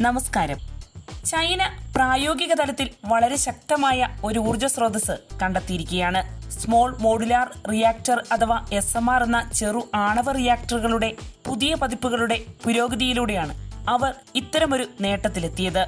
നമസ്കാരം. ചൈന പ്രായോഗിക തലത്തിൽ വളരെ ശക്തമായ ഒരു ഊർജ സ്രോതസ് കണ്ടെത്തിയിരിക്കുകയാണ്. സ്മോൾ മോഡുലാർ റിയാക്ടർ അഥവാ എസ് എം ആർ എന്ന ചെറു ആണവ റിയാക്ടറുകളുടെ പുതിയ പതിപ്പുകളുടെ പുരോഗതിയിലൂടെയാണ് അവർ ഇത്തരമൊരു നേട്ടത്തിലെത്തിയത്.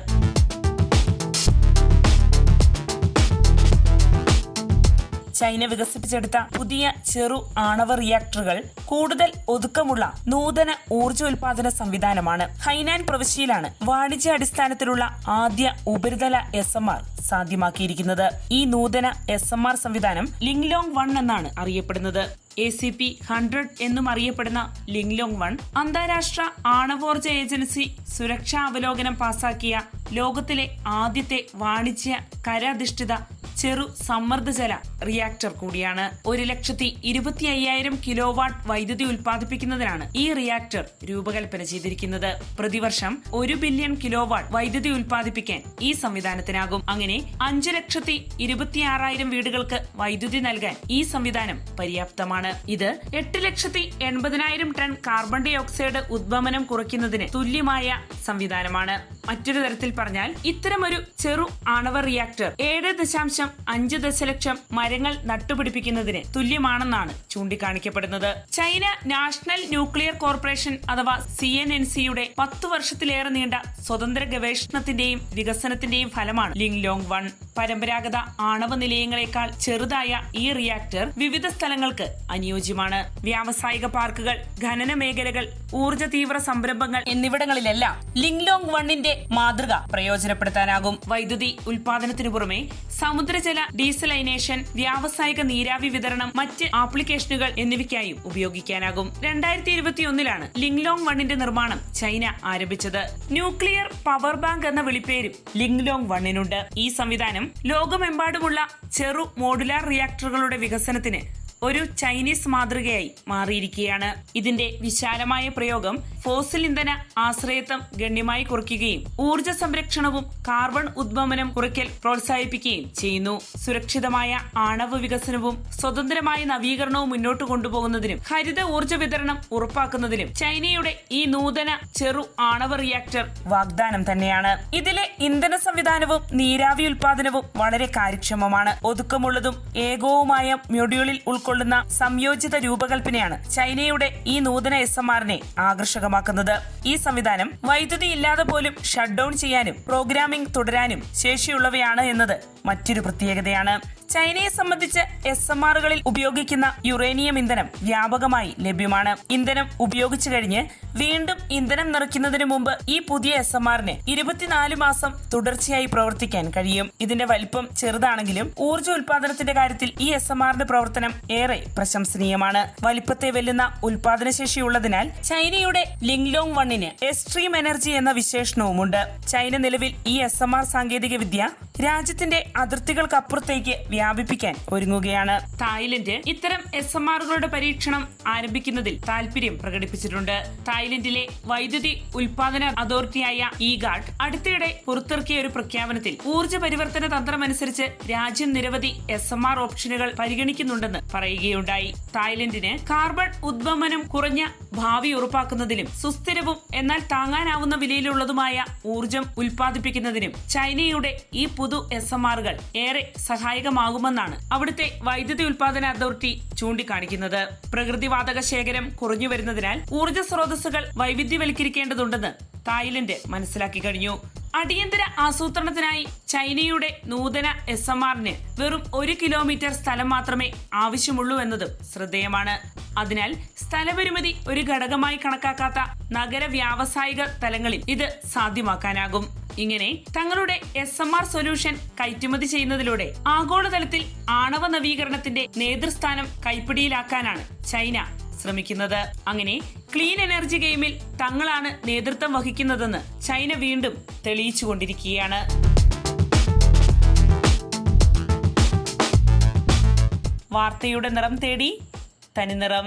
ചൈന വികസിപ്പിച്ചെടുത്ത പുതിയ ചെറു ആണവ റിയാക്ടറുകൾ കൂടുതൽ ഒതുക്കമുള്ള നൂതന ഊർജോൽപാദന സംവിധാനമാണ്. ഹൈനാൻ പ്രവിശ്യയിലാണ് വാണിജ്യാടിസ്ഥാനത്തിലുള്ള ആദ്യ ഉപരിതല എസ് എം ആർ സാധ്യമാക്കിയിരിക്കുന്നത്. ഈ നൂതന എസ് എം ആർ സംവിധാനം ലിംഗ്ലോങ് വൺ എന്നാണ് അറിയപ്പെടുന്നത്. എ സി പി ഹൺഡ്രഡ് എന്നും അറിയപ്പെടുന്ന ലിങ്ലോങ് വൺ അന്താരാഷ്ട്ര ആണവോർജ ഏജൻസി സുരക്ഷാ അവലോകനം പാസാക്കിയ ലോകത്തിലെ ആദ്യത്തെ വാണിജ്യ കരാധിഷ്ഠിത ചെറു സമ്മർദ്ദജല റിയാക്ടർ കൂടിയാണ്. ഒരു ലക്ഷത്തി ഇരുപത്തി അയ്യായിരം കിലോ വാട്ട് വൈദ്യുതി ഉൽപ്പാദിപ്പിക്കുന്നതിനാണ് ഈ റിയാക്ടർ രൂപകൽപ്പന ചെയ്തിരിക്കുന്നത്. പ്രതിവർഷം ഒരു ബില്യൺ കിലോ വാട്ട് വൈദ്യുതി ഉൽപ്പാദിപ്പിക്കാൻ ഈ സംവിധാനത്തിനാകും. അങ്ങനെ അഞ്ചു ലക്ഷത്തി ഇരുപത്തിയാറായിരം വീടുകൾക്ക് വൈദ്യുതി നൽകാൻ ഈ സംവിധാനം പര്യാപ്തമാണ്. ഇത് എട്ട് ലക്ഷത്തി എൺപതിനായിരം ടൺ കാർബൺ ഡൈ ഓക്സൈഡ് ഉദ്വമനം കുറയ്ക്കുന്നതിന് തുല്യമായ സംവിധാനമാണ്. മറ്റൊരു തരത്തിൽ പറഞ്ഞാൽ ഇത്തരമൊരു ചെറു ആണവ റിയാക്ടർ ഏഴ് ദശാംശം അഞ്ച് ദശലക്ഷം മരങ്ങൾ നട്ടുപിടിപ്പിക്കുന്നതിന് തുല്യമാണെന്നാണ് ചൂണ്ടിക്കാണിക്കപ്പെടുന്നത്. ചൈന നാഷണൽ ന്യൂക്ലിയർ കോർപ്പറേഷൻ അഥവാ സി എൻ എൻ സിയുടെ പത്തു വർഷത്തിലേറെ നീണ്ട സ്വതന്ത്ര ഗവേഷണത്തിന്റെയും വികസനത്തിന്റെയും ഫലമാണ് ലിങ് ലോങ് വൺ. പരമ്പരാഗത ആണവ നിലയങ്ങളെക്കാൾ ചെറുതായ ഈ റിയാക്ടർ വിവിധ സ്ഥലങ്ങൾക്ക് അനുയോജ്യമാണ്. വ്യാവസായിക പാർക്കുകൾ ഖനന മേഖലകൾ ഊർജ തീവ്ര സംരംഭങ്ങൾ എന്നിവിടങ്ങളിലെല്ലാം ലിംഗ്ലോങ് ലോങ് വണ്ണിന്റെ മാതൃക പ്രയോജനപ്പെടുത്താനാകും. വൈദ്യുതി ഉൽപാദനത്തിനു പുറമെ സമുദ്രജല ഡീസലൈനേഷൻ വ്യാവസായിക നീരാവി വിതരണം മറ്റ് ആപ്ലിക്കേഷനുകൾ എന്നിവയ്ക്കായും ഉപയോഗിക്കാനാകും. രണ്ടായിരത്തി ഇരുപത്തിയൊന്നിലാണ് ലിംഗ്ലോങ് ലോങ് വണ്ണിന്റെ നിർമ്മാണം ചൈന ആരംഭിച്ചത്. ന്യൂക്ലിയർ പവർ ബാങ്ക് എന്ന വിളിപ്പേരും ലിംഗ്ലോങ് ലോങ് വണ്ണിനുണ്ട്. ഈ സംവിധാനം ലോകമെമ്പാടുമുള്ള ചെറു മോഡുലാർ റിയാക്ടറുകളുടെ വികസനത്തിന് ഒരു ചൈനീസ് മാതൃകയായി മാറിയിരിക്കുകയാണ്. ഇതിന്റെ വിശാലമായ പ്രയോഗം ഫോസിൽ ഇന്ധന ആശ്രയത്വം ഗണ്യമായി കുറയ്ക്കുകയും ഊർജ സംരക്ഷണവും കാർബൺ ഉദ്വമനം കുറയ്ക്കൽ പ്രോത്സാഹിപ്പിക്കുകയും ചെയ്യുന്നു. സുരക്ഷിതമായ ആണവ വികസനവും സ്വതന്ത്രമായ നവീകരണവും മുന്നോട്ട് കൊണ്ടുപോകുന്നതിനും ഹരിത ഊർജ വിതരണം ഉറപ്പാക്കുന്നതിനും ചൈനയുടെ ഈ നൂതന ചെറു ആണവ റിയാക്ടർ വാഗ്ദാനം തന്നെയാണ്. ഇതിലെ ഇന്ധന സംവിധാനവും നീരാവി ഉൽപാദനവും വളരെ കാര്യക്ഷമമാണ്. ഒതുക്കമുള്ളതും ഏകവുമായ മൊഡ്യൂളിൽ ഉൾക്കൊള്ളുന്ന സംയോജിത രൂപകൽപ്പനയാണ് ചൈനയുടെ ഈ നൂതന എസ് എം ആറിനെ ആകർഷകമാക്കുന്നത്. ഈ സംവിധാനം വൈദ്യുതി ഇല്ലാതെ പോലും ഷട്ട് ഡൌൺ ചെയ്യാനും പ്രോഗ്രാമിംഗ് തുടരാനും ശേഷിയുള്ളവയാണ് എന്നത് മറ്റൊരു പ്രത്യേകതയാണ്. ചൈനയെ സംബന്ധിച്ച് എസ് എം ആറുകളിൽ ഉപയോഗിക്കുന്ന യുറേനിയം ഇന്ധനം വ്യാപകമായി ലഭ്യമാണ്. ഇന്ധനം ഉപയോഗിച്ചു കഴിഞ്ഞ് വീണ്ടും ഇന്ധനം നിറയ്ക്കുന്നതിന് മുമ്പ് ഈ പുതിയ എസ് എം ആറിന് ഇരുപത്തിനാല് മാസം തുടർച്ചയായി പ്രവർത്തിക്കാൻ കഴിയും. ഇതിന്റെ വലിപ്പം ചെറുതാണെങ്കിലും ഊർജ ഉൽപാദനത്തിന്റെ കാര്യത്തിൽ ഈ എസ് എം ആറിന്റെ പ്രവർത്തനം ഏറെ പ്രശംസനീയമാണ്. വലിപ്പത്തെ വെല്ലുന്ന ഉൽപാദനശേഷിയുള്ളതിനാൽ ചൈനയുടെ ലിംഗ്ലോങ് വണ്ണിന് എക്സ്ട്രീം എനർജി എന്ന വിശേഷണവുമുണ്ട്. ചൈന നിലവിൽ ഈ എസ് എം ആർ സാങ്കേതിക വിദ്യ രാജ്യത്തിന്റെ അതിർത്തികൾക്കപ്പുറത്തേക്ക് വ്യാപിപ്പിക്കാൻ ഒരുങ്ങുകയാണ്. തായ്ലൻഡ് ഇത്തരം എസ് എം ആറുകളുടെ പരീക്ഷണം ആരംഭിക്കുന്നതിൽ താൽപര്യം പ്രകടിപ്പിച്ചിട്ടുണ്ട്. തായ്ലൻഡിലെ വൈദ്യുതി ഉൽപാദന അതോറിറ്റിയായ ഇ ഗാർഡ് അടുത്തിടെ പുറത്തിറക്കിയ ഒരു പ്രഖ്യാപനത്തിൽ ഊർജ പരിവർത്തന തന്ത്രമനുസരിച്ച് രാജ്യം നിരവധി എസ് എം ആർ ഓപ്ഷനുകൾ പരിഗണിക്കുന്നുണ്ടെന്ന് പറയുകയുണ്ടായി തായ്ലൻഡിന് കാർബൺ ഉദ്വമനം കുറഞ്ഞ ഭാവി ഉറപ്പാക്കുന്നതിലും സുസ്ഥിരവും എന്നാൽ താങ്ങാനാവുന്ന വിലയിലുള്ളതുമായ ഊർജം ഉൽപ്പാദിപ്പിക്കുന്നതിനും ചൈനയുടെ ഈ പുതു എസ് എം ആറുകൾ ഏറെ സഹായകമാകുമെന്നാണ് അവിടുത്തെ വൈദ്യുതി ഉൽപാദന അതോറിറ്റി ചൂണ്ടിക്കാണിക്കുന്നത്. പ്രകൃതിവാതക ശേഖരം കുറഞ്ഞു വരുന്നതിനാൽ ഊർജ സ്രോതസ്സുകൾ വൈവിധ്യവൽക്കരിക്കേണ്ടതുണ്ടെന്ന് തായ്ലൻഡ് മനസ്സിലാക്കി കഴിഞ്ഞു. അടിയന്തര ആസൂത്രണത്തിനായി ചൈനയുടെ നൂതന എസ് എം ആറിന് വെറും ഒരു കിലോമീറ്റർ സ്ഥലം മാത്രമേ ആവശ്യമുള്ളൂ എന്നതും ശ്രദ്ധേയമാണ്. അതിനാൽ സ്ഥലപരിമിതി ഒരു ഘടകമായി കണക്കാക്കാത്ത നഗര വ്യാവസായിക തലങ്ങളിൽ ഇത് സാധ്യമാക്കാനാകും. ഇങ്ങനെ തങ്ങളുടെ എസ് എം ആർ സൊല്യൂഷൻ കയറ്റുമതി ചെയ്യുന്നതിലൂടെ ആഗോളതലത്തിൽ ആണവ നവീകരണത്തിന്റെ നേതൃസ്ഥാനം കൈപ്പിടിയിലാക്കാനാണ് ചൈന ശ്രമിക്കുന്നത്. അങ്ങനെ ക്ലീൻ എനർജി ഗെയിമിൽ തങ്ങളാണ് നേതൃത്വം വഹിക്കുന്നതെന്ന് ചൈന വീണ്ടും തെളിയിച്ചുകൊണ്ടിരിക്കുകയാണ്. വാർത്തയുടെ നിറം തേടി തനിനിറം